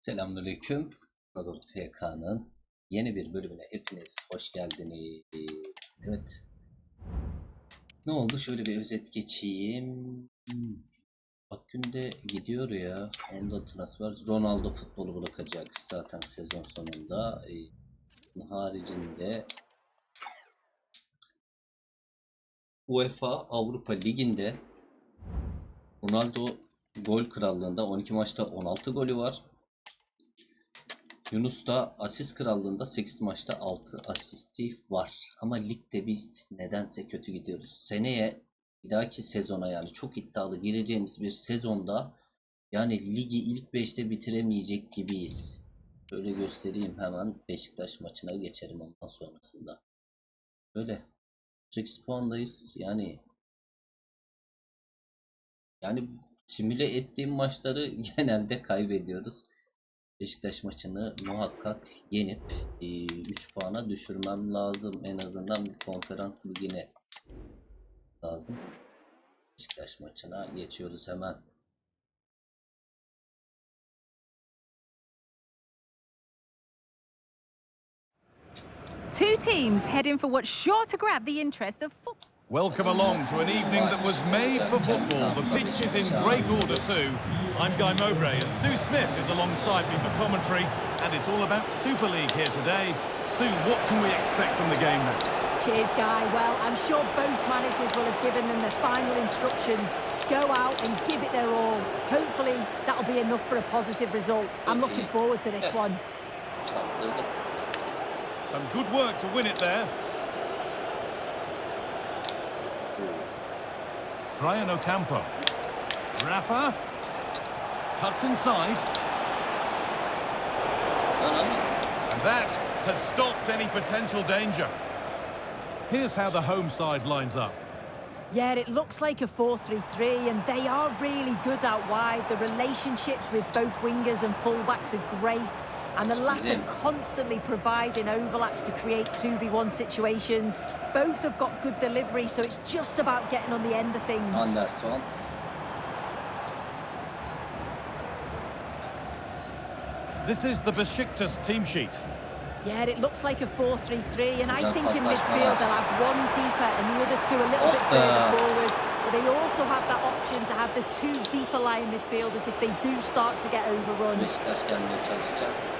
Selamünaleyküm. Anadolu FK'nın yeni bir bölümüne hepiniz hoş geldiniz. Evet. Ne oldu? Şöyle bir özet geçeyim. Hmm. Akgün'de gidiyor ya. Onda transfer. Ronaldo futbolu bırakacak zaten sezon sonunda. Ee, bunun haricinde UEFA Avrupa Ligi'nde Ronaldo gol krallığında 12 maçta 16 golü var. Yunus da asist krallığında 8 maçta 6 asisti var. Ama ligde biz nedense kötü gidiyoruz. Seneye bir dahaki sezona yani çok iddialı gireceğimiz bir sezonda yani ligi ilk 5'te bitiremeyecek gibiyiz. Şöyle göstereyim hemen Beşiktaş maçına geçerim ondan sonrasında. Böyle 8 puandayız. Yani yani simüle ettiğim maçları genelde kaybediyoruz. Beşiktaş maçını muhakkak yenip 3 puana düşürmem lazım. En azından konferans ligine lazım. Beşiktaş maçına geçiyoruz hemen. Two teams heading for what's sure to grab the interest of. Welcome along to an evening that was made for football. The pitch is in great order too. I'm Guy Mowbray and Sue Smith is alongside me for commentary. And it's all about Super League here today. Sue, what can we expect from the game then? Cheers, Guy. Well, I'm sure both managers will have given them the final instructions. Go out and give it their all. Hopefully, that'll be enough for a positive result. I'm looking forward to this one. Some good work to win it there. Brian Ocampo. Rafa. Cuts inside. Uh-huh. And that has stopped any potential danger. Here's how the home side lines up. Yeah, it looks like a 4-3-3, and they are really good out wide. The relationships with both wingers and fullbacks are great, and the It's latter constantly providing overlaps to create 2v1 situations. Both have got good delivery, so it's just about getting on the end of things. Anderson. This is the Besiktas team sheet. Yeah, it looks like a 4-3-3, and I think in midfield they'll have one deeper and the other two a little Oh bit be. further forward. But they also have that option to have the two deeper lying midfielders if they do start to get overrun. Beşiktaş gelmeye çalışacak. Yavaştan. Getting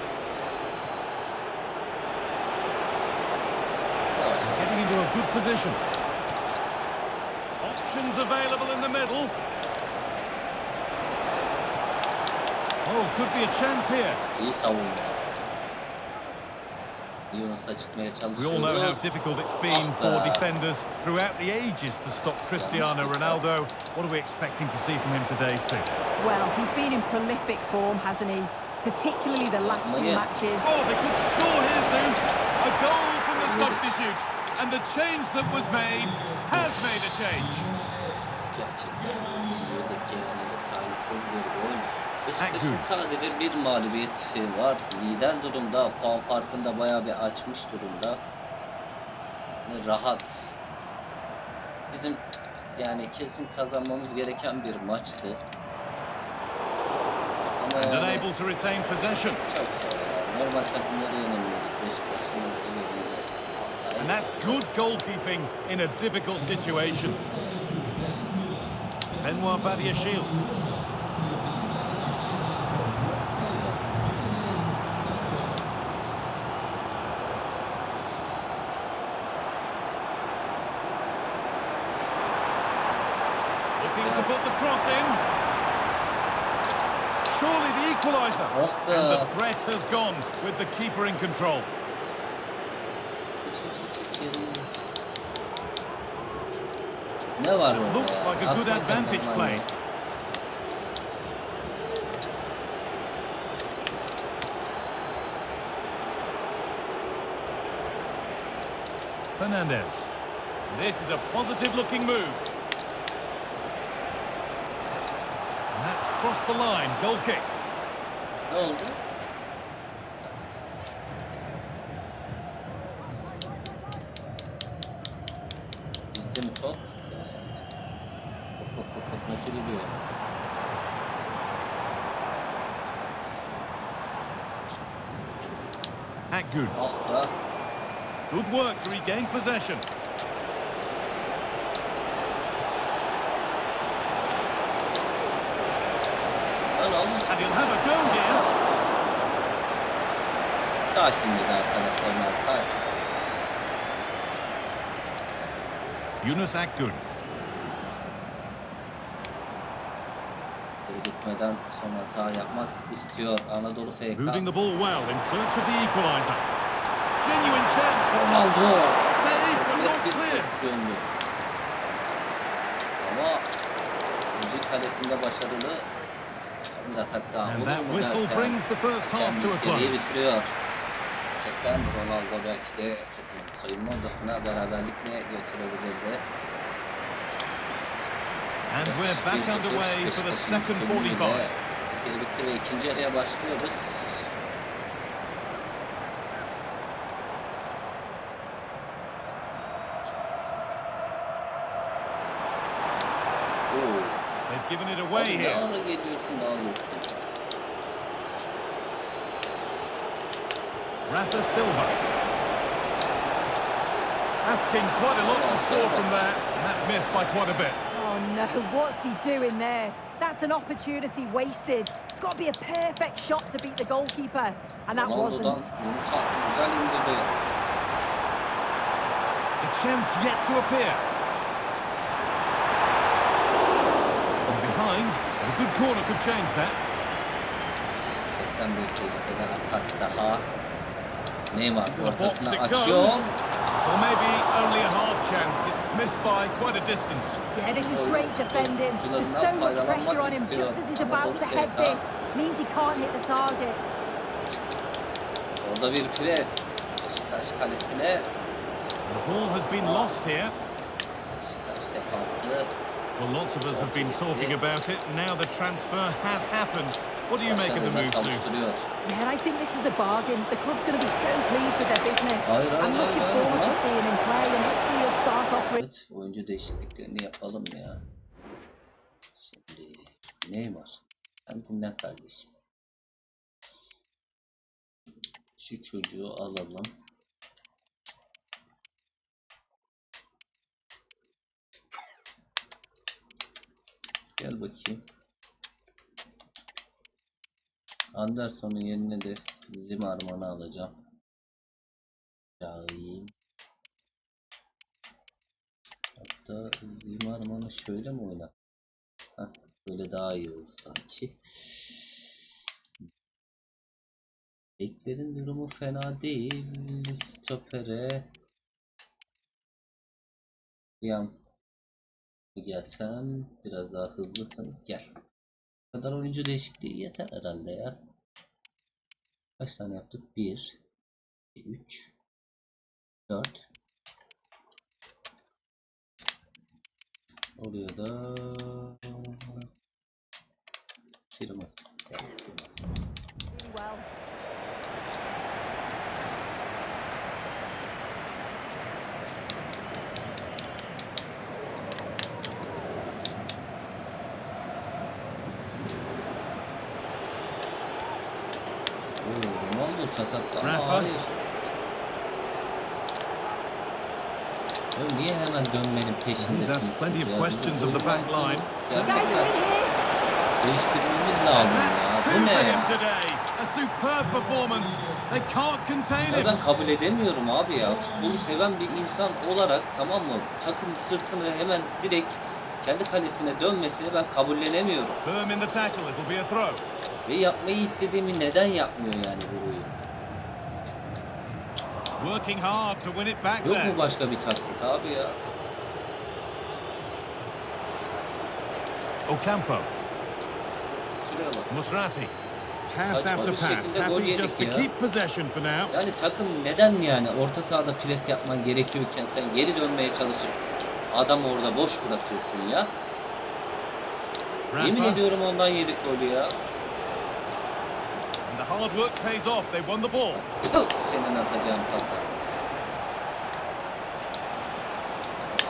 into a good position. Options available in the middle. Oh, could be a chance here. İyi savunma. Yunus'la çıkmaya We all know how difficult it's been Ah for be. defenders throughout the ages to stop Cristiano Ronaldo. What are we expecting to see from him today, Sue? Well, he's been in prolific form, hasn't he? Particularly the last few yeah. matches. Oh, they could score here, Sue. A goal from the substitute. And the change that was made has made a change. Gerçekten yedik yani talihsiz bir gol. Beşiktaş'ın sadece bir mağlubiyeti var. Lider durumda. Puan farkında bayağı bir açmış durumda. Yani rahat. Bizim yani kesin kazanmamız gereken bir maçtı. Ama yani çok zor ya. Normal takımları yenemiyoruz. Beşiktaş'ı nasıl yeneceğiz? And that's good goalkeeping in a difficult situation. Benoit Badiashile. Looking to put the cross in. Surely the equaliser. And the threat has gone with the keeper in control. Ne var orada? Looks like a good advantage play. Fernandez. This is a positive looking move. And that's crossed the line. Goal kick. Ne oldu? Good work to regain possession. And he'll have a go here. Sakin arkadaşlar Mertay. Yunus Akgün. Gitmeden son hata yapmak istiyor Anadolu FK. Moving the ball well in search of the equaliser. Ronaldo. Ama ikinci kalesinde başarılı. Bir atak daha bulur mu derken bitiriyor. Gerçekten Ronaldo belki de takımın soyunma odasına beraberlikle götürebilirdi. And evet, we're back underway for the second 45. Bitti ve ikinci araya başlıyoruz. Given it away Abi ne here. ara geliyorsun ne alıyorsun? Rafa Silva. Asking quite a lot to score from there, and that's missed by quite a bit. Oh no, what's he doing there? That's an opportunity wasted. It's got to be a perfect shot to beat the goalkeeper, and that Ronaldo'dan wasn't. Yunus'a güzel indirdi. A chance yet to appear. From behind, but a good corner could change that. Gerçekten bir tehlikeli atak daha. Neymar To the box ortasına it açıyor. goes. Or maybe only a half chance. It's missed by quite a distance. Yeah, this is great defending. There's so much pressure on him just as he's about to head this. Means he can't hit the target. Orada bir pres. Beşiktaş kalesine. The ball has been lost here. Beşiktaş defansı Well, lots of us have been talking about it. Now the transfer has happened. What do you make of the move, Sue? Yeah, I think this is a bargain. The club's going to be so pleased with their business. Hayır, hayır, I'm looking hayır, forward to hayır. seeing him play, and hopefully he'll start off with. Evet, oyuncu değişikliklerini yapalım ya. Şimdi Neymar. Sen dinlen kardeşim. Şu çocuğu alalım. Gel bakayım. Anderson'un yerine de Zimarman'ı alacağım. Şahin. Hatta Zimarman'ı şöyle mi oynat? Böyle daha iyi oldu sanki. Beklerin durumu fena değil. Stopere yan gelsen biraz daha hızlısın. Gel. Bu kadar oyuncu değişikliği yeter herhalde ya. Kaç tane yaptık? 1 3 4 Oluyor da firma. peşindesiniz siz ya. Gerçekten değiştirmemiz lazım ya. Bu ne ya? ya? Ben kabul edemiyorum abi ya. Futbolu seven bir insan olarak tamam mı? Takım sırtını hemen direkt kendi kalesine dönmesini ben kabullenemiyorum. Ve yapmayı istediğimi neden yapmıyor yani bu oyun? Yok mu başka bir taktik abi ya? Ocampo. Şuraya bak. Musrati. Pass Saçma after bir pass. şekilde gol Happy yedik just to ya. keep possession for now. Yani takım neden yani orta sahada pres yapman gerekiyorken sen geri dönmeye çalışıp adam orada boş bırakıyorsun ya? Yemin Rafa. ediyorum ondan yedik golü ya. And the hard work pays off. They won the ball. Tüh, senin atacağın pasa.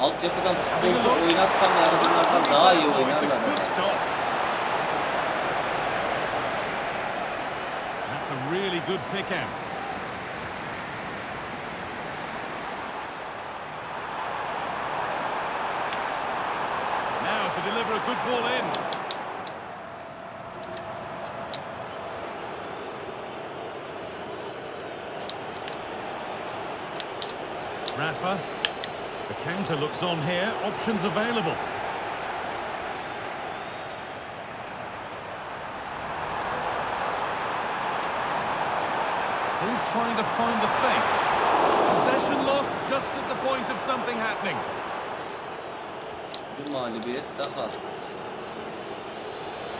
altyapıdan futbolcu oynatsam yani bunlardan daha iyi oynarlar. That's a really good pick out. Now to deliver a good ball in. Rafa The counter looks on here. Options available. Still trying to find the space. Possession lost just at the point of something happening. Bir mağlubiyet daha.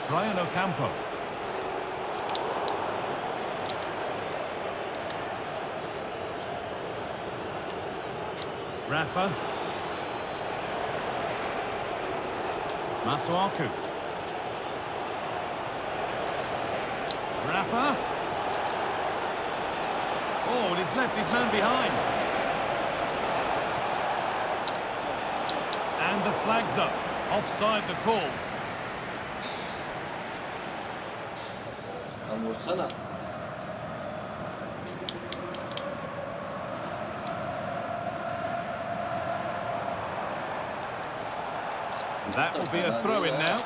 Brian Ocampo. Rafa. Masuaku. Rafa. Oh, and he's left his man behind. And the flag's up. Offside the call. Lan. That will be a throw in now.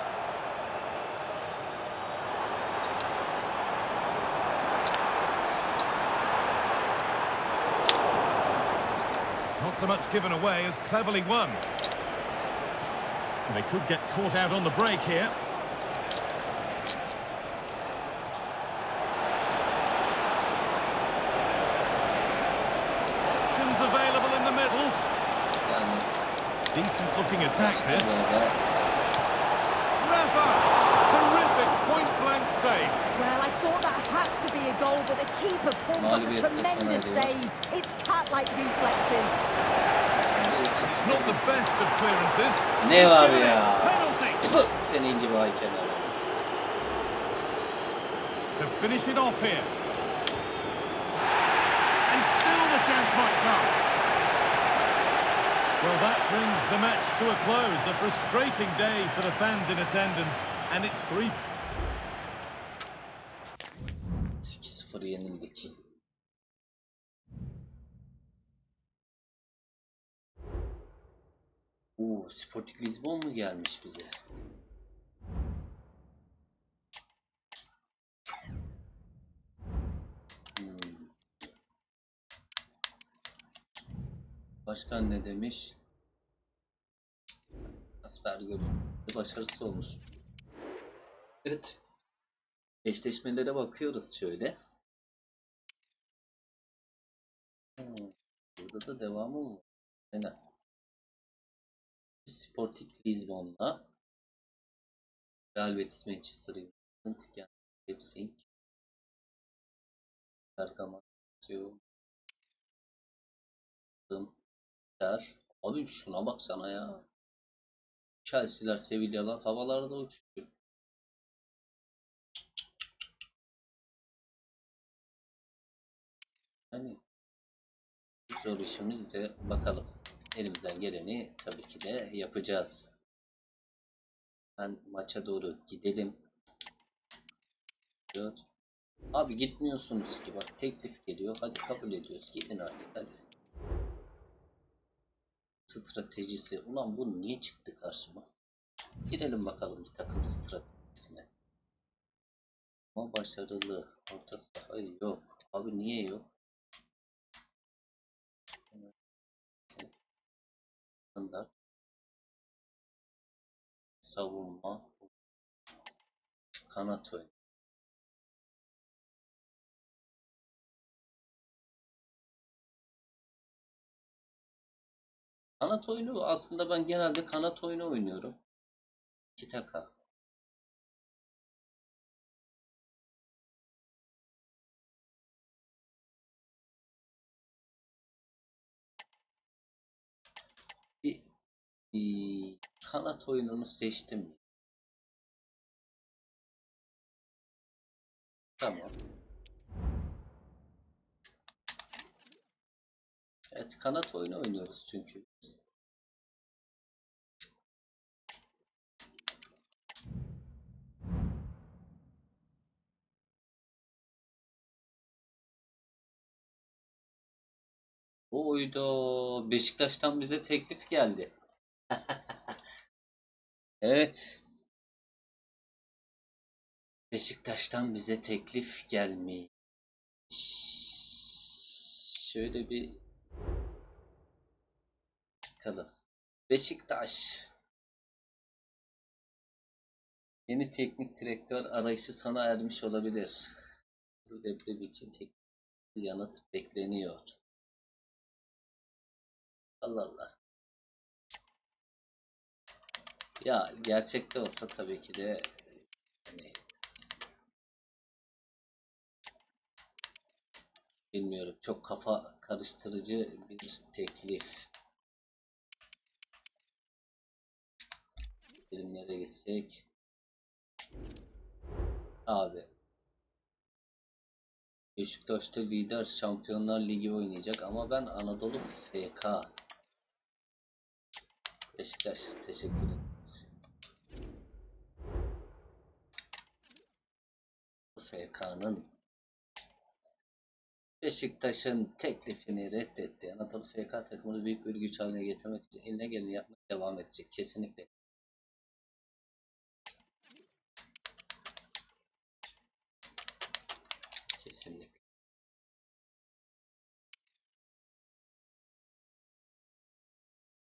Not so much given away as cleverly won. They could get caught out on the break here. Options available in the middle. Yani Decent looking attack işte this. Rafa! Terrific point-blank save. Well, I thought that had to be a goal, but the keeper pulls off a tremendous save. It's cat-like reflexes. Bence 2-0 Not the best of clearances. Ne var ya? Penalty Pıh, Senin gibi hakem herhalde. to finish it off here. And still the chance might come. Well, that brings the match to a close. A frustrating day for the fans in attendance. And it's three 2-0 yenildik. Oo, Sporting Lisbon mu gelmiş bize? Başkan ne demiş? Transfer görüşü başarısız olmuş. Evet. Eşleşmelere bakıyoruz şöyle. Hmm, Burada da devamı mı? Aynen. Sporting Lisbon'la Real Betis Manchester United Leipzig Bergamo Lazio Inter Abi şuna baksana ya. Chelsea'ler, Sevilla'lar havalarda uçuyor. Hani zor işimiz de bakalım. Elimizden geleni tabii ki de yapacağız. Ben maça doğru gidelim. Abi gitmiyorsunuz ki bak teklif geliyor. Hadi kabul ediyoruz. Gidin artık hadi. Stratejisi. Ulan bu niye çıktı karşıma? Girelim bakalım bir takım stratejisine. Ama başarılı. Orta saha yok. Abi niye yok? Standart. Savunma. Kanat oyunu. Kanat oyunu aslında ben genelde kanat oyunu oynuyorum. İki taka. Bir, bir kanat oyununu seçtim. Tamam. Evet kanat oyunu oynuyoruz çünkü. Oydo Beşiktaş'tan bize teklif geldi. Evet. Beşiktaş'tan bize teklif gelmiş. Şöyle bir bakalım. Beşiktaş. Yeni teknik direktör arayışı sona ermiş olabilir. Leblebi için teknik yanıt bekleniyor. Allah Allah. Ya gerçekte olsa tabii ki de hani bilmiyorum çok kafa karıştırıcı bir teklif. Birimlere gitsek. Abi. Beşiktaş'ta lider Şampiyonlar Ligi oynayacak ama ben Anadolu FK. Beşiktaş teşekkür ederiz. FK'nın Beşiktaş'ın teklifini reddetti. Anadolu FK takımını büyük bir güç haline getirmek için eline geleni yapmaya devam edecek. Kesinlikle.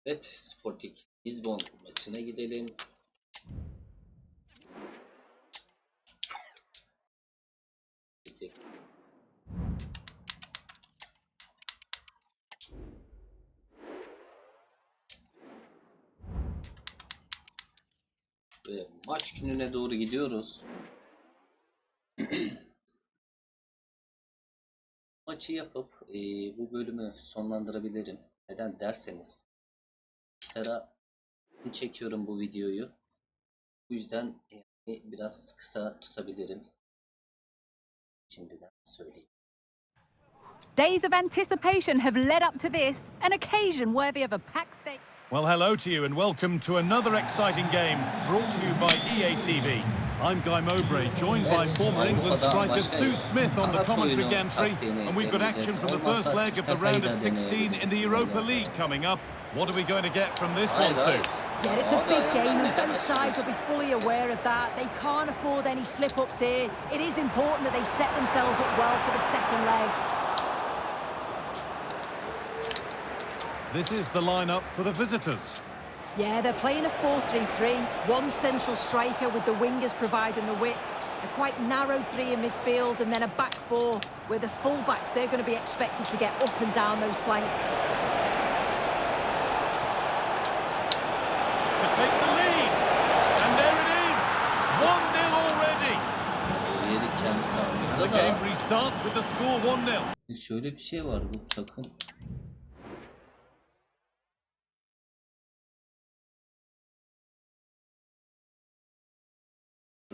Evet, Sporting Lisbon maçına gidelim. Ve maç gününe doğru gidiyoruz. Maçı yapıp eee, bu bölümü sonlandırabilirim. Neden derseniz Gitar'a çekiyorum bu videoyu. Bu yüzden yani biraz kısa tutabilirim. Şimdiden söyleyeyim. Days of anticipation have led up to this, an occasion worthy of a packed stadium. Well, hello to you and welcome to another exciting game brought to you by EA TV. I'm Guy Mowbray, joined by former England striker Sue Smith on the kanat commentary gantry, and we've got action from the first leg of the round of 16 in the Europa. League coming up. What are we going to get from this one. Sue? Yeah, it's a big game and both sides will be fully aware of that. They can't afford any slip-ups here. It is important that they set themselves up well for the second leg. This is the lineup for the visitors. Yeah, they're playing a 4-3-3. One central striker with the wingers providing the width. A quite narrow three in midfield and then a back four where the full-backs, they're going to be expected to get up and down those flanks. To take the lead. And there it is. 1-0 already. Yeri kendi The game restarts with the score 1-0. şöyle bir şey var bu takım.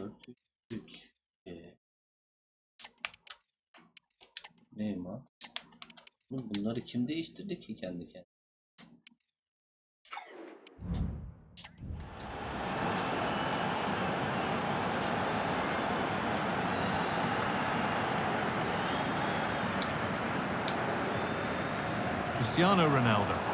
Dört, üç, e, Neymar. Bunları kim değiştirdi ki kendi kendine? Cristiano Ronaldo.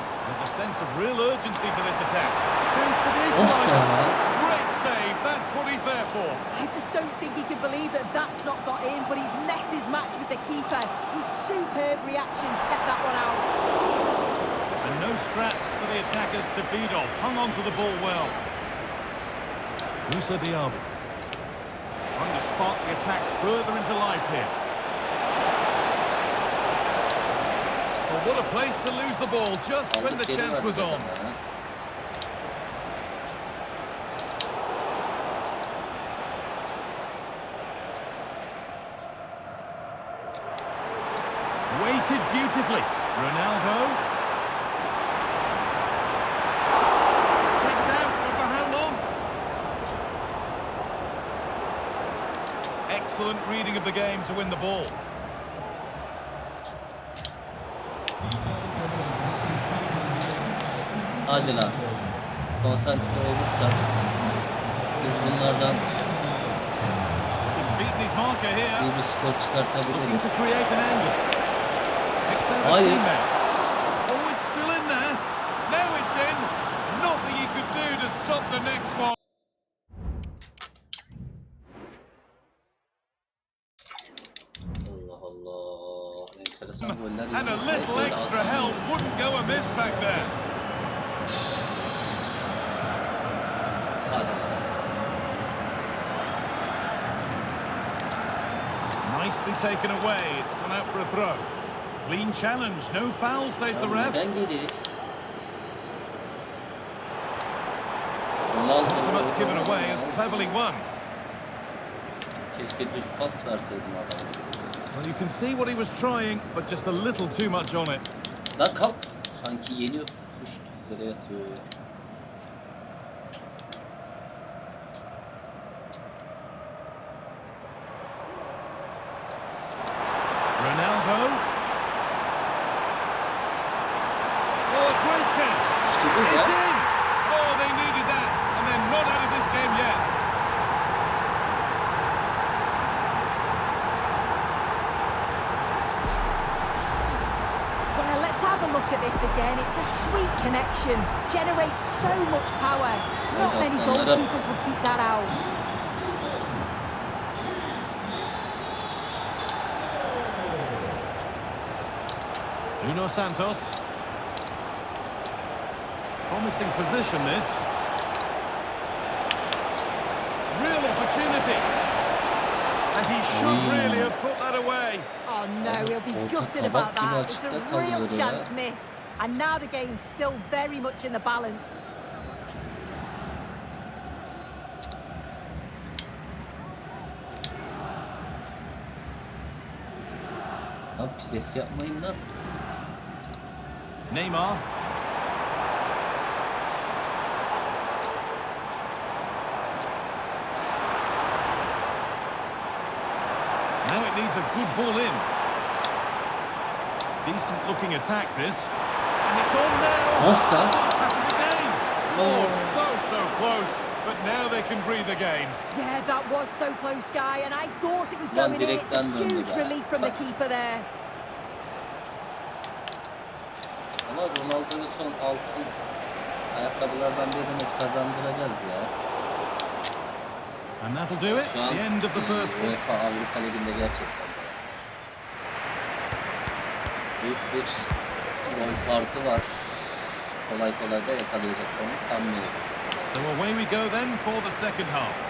Güzel bir pas. There's a sense of real urgency to this attack. Chance for the Oh equaliser. be! Great save. That's what he's there for. I just don't think he can believe that that's not got in, but he's met his match with the keeper. His superb reactions kept that one out. And no scraps for the attackers to beat off. Hung on to the ball well. Musa Diaby. Trying to spark the attack further into life here. What a place to lose the ball just when the chance was on. Weighted beautifully. Ronaldo. Kicked out, for how long? Excellent reading of the game to win the ball. adına konsantre olursak biz bunlardan iyi bir skor çıkartabiliriz. Hayır. Taken away. It's gone out for a throw. Clean challenge. No foul, says the Ya ref. neden geri? Not so much given away as cleverly won. Keşke düz pas verseydim adama. Well, you can see what he was trying, but just a little too much on it. Lan kalk. Sanki yeniyor. Kuş yere yatıyor ya. Ronaldo. Oh, great chance. İşte bu It's ya. in. Oh, they needed that, and they're not out of this game yet. Well, let's have a look at this again. It's a sweet connection. Generates so much power. Not Haydi many aslanlarım. goalkeepers will keep that out. Nuno Santos. Promising position, this. Real opportunity. And he should Oy. really have put that away. Oh no, he'll be gutted about that. It's a real chance missed. And now the game's still very much in the balance. Lan pres yapmayın lan. Neymar. Now it needs a good ball in. Decent looking attack this. And it's on now. Oh da. It's happened again. Oh, so, so close. But now they can breathe again. Yeah, that was so close, Guy, and I thought it was going in. It's a huge relief from the keeper there. Ama Ronaldo'ya son altın ayakkabılardan birini kazandıracağız ya. And that'll do it. Şu an The end of the first. UEFA Avrupa Ligi'nde gerçekten de büyük bir gol farkı var. Kolay kolay da yakalayacaklarını sanmıyorum. So away we go then for the second half.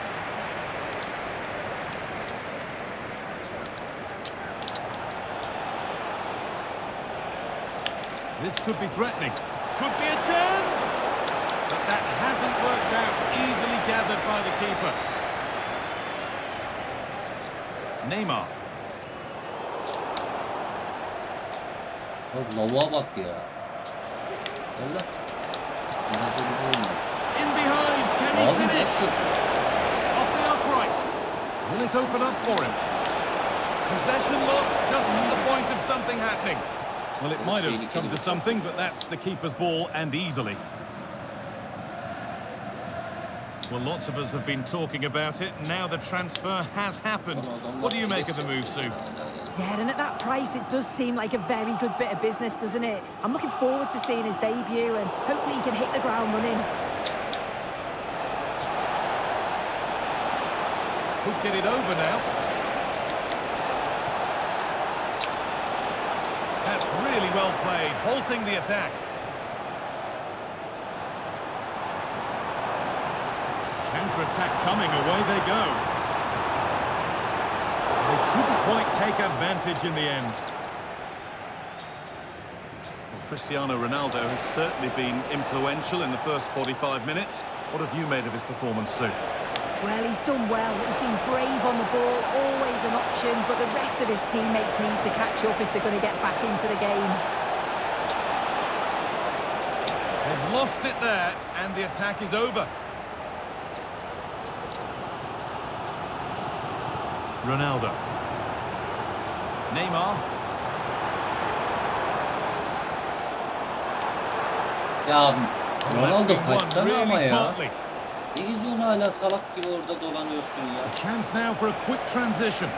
This could be threatening. Could be a chance! But that hasn't worked out. Easily gathered by the keeper. Neymar. Lavuğa bak ya. Allah. Ronaldo gibi olmuyor. In behind. Can he Abi finish? nasıl? Off the upright. Will it open up for him? Possession lost just at the point of something happening. Well, it might have come to something, but that's the keeper's ball and easily. Well, lots of us have been talking about it. Now the transfer has happened. What do you make of the move, Sue? Yeah, and at that price, it does seem like a very good bit of business, doesn't it? I'm looking forward to seeing his debut, and hopefully he can hit the ground running. Could get it over now. That's really well played, halting the attack. Counter-attack coming, away they go. They couldn't quite take advantage in the end. Well, Cristiano Ronaldo has certainly been influential in the first 45 minutes. What have you made of his performance, Sue? Well, he's done well. He's been brave on the ball, always an option, but the rest of his teammates need to catch up if they're going to get back into the game. They've lost it there, and the attack is over. Ronaldo. Neymar. Ya Ronaldo been won kaçsana really ama ya. smartly. Ne geziyorsun hala salak gibi orada dolanıyorsun ya. A chance now for a quick transition.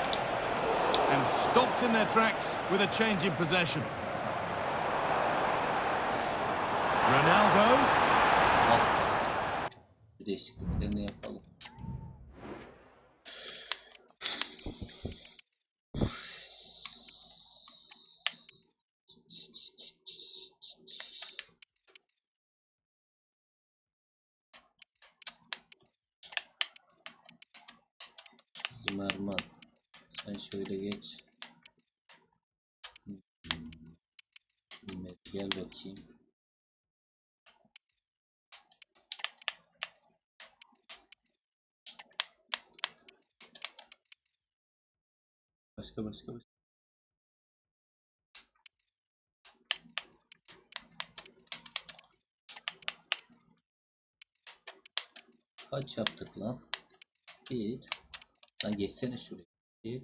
And stopped in their tracks with a change in possession. Ronaldo. Ah. değişikliklerini yapalım. Zimmerman. Sen şöyle geç. Evet, Gel bakayım. Başka başka başka. Kaç yaptık lan? Bir. Lan geçsene şuraya. Bir.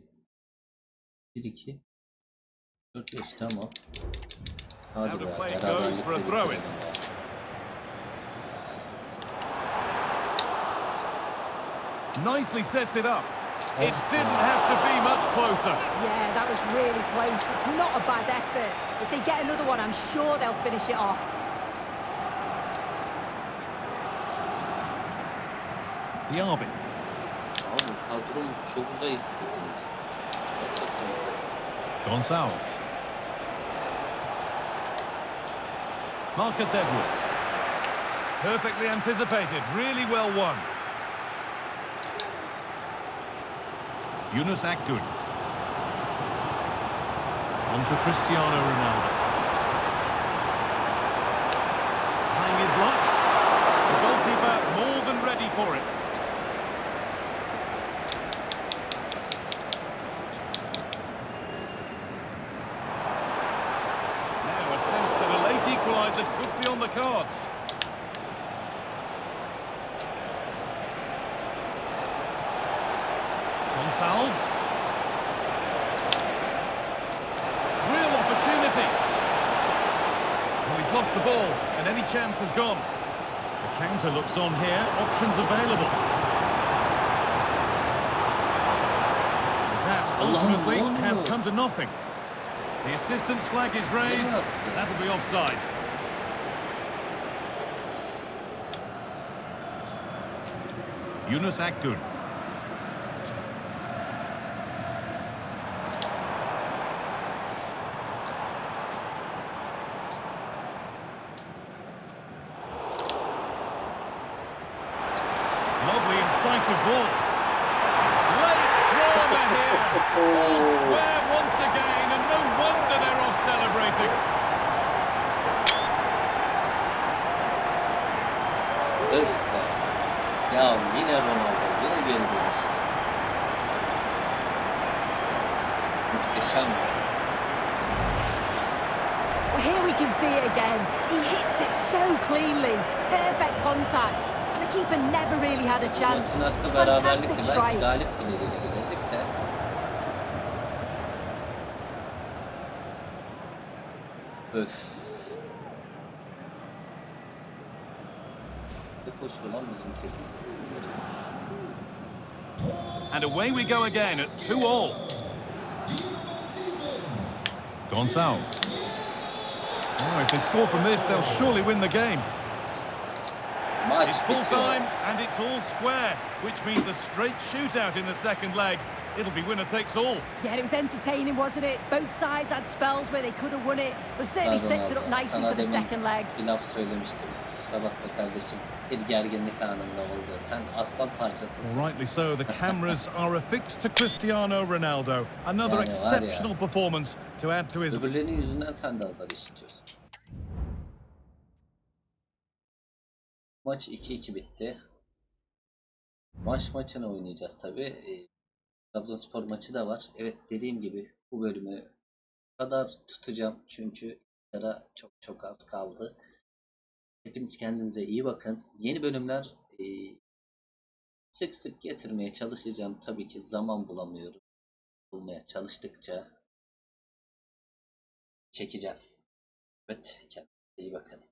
Bir iki. Dört beş tamam. Hadi Now be the play goes beraberlikle for a throw-in. bitirelim ya. Nicely sets it up. It Oh, didn't have to be much closer. Yeah, that was really close. It's not a bad effort. If they get another one, I'm sure they'll finish it off. Diaby. Abi kadromuz çok zayıf bizim. Gerçekten çok. Gonçalves. Marcus Edwards. Perfectly anticipated. Really well won. Yunus Akgün. On to Cristiano Ronaldo. Trying his luck. The goalkeeper more than ready for it. Now a sense that a could be on the cards. Gonçalves. Real opportunity. Well, he's lost the ball, and any chance has gone. The counter looks on here, options available. That ultimately has come to nothing. The assistant's flag is raised. That'll be offside. Yunus Akgün. Lovely incisive ball. Late drama here. Square once again, and no wonder they're off celebrating. Öf be. Ya yine Ronaldo. Yine geri dönüş. Muhteşem be. Well, here we can see it again. He hits it so cleanly. Perfect contact. And keeper never really had a chance. Maçın hakkı Fantastic beraberlikti. Belki strike. galip bile gelebilirdik de. Öf. Ne koşuyor lan bizim teknik? And away we go again at 2 all. Gonçalves. Oh, if they score from this, they'll surely win the game. Maç It's full bitiyor. time and it's all square, which means a straight shootout in the second leg. It'll be winner takes all. Yeah, it was entertaining, wasn't it? Both sides had spells where they could have won it, but certainly Pardon sets it up nicely sana for the second leg. bir laf söylemiştim. Kusura bakma kardeşim. Bir gerginlik anında oldu. Sen aslan parçasısın. Well, rightly so. The cameras are affixed to Cristiano Ronaldo. Another Yani var ya. exceptional performance to add to his Öbürlerinin yüzünden sen de azar işitiyorsun. Maç 2-2 bitti. Maç maçını oynayacağız tabi. E, Trabzonspor maçı da var. Evet dediğim gibi bu bölümü kadar tutacağım. Çünkü ara çok çok az kaldı. Hepiniz kendinize iyi bakın. Yeni bölümler e, sık sık getirmeye çalışacağım. Tabii ki zaman bulamıyorum. Bulmaya çalıştıkça çekeceğim. Evet, kendinize iyi bakın.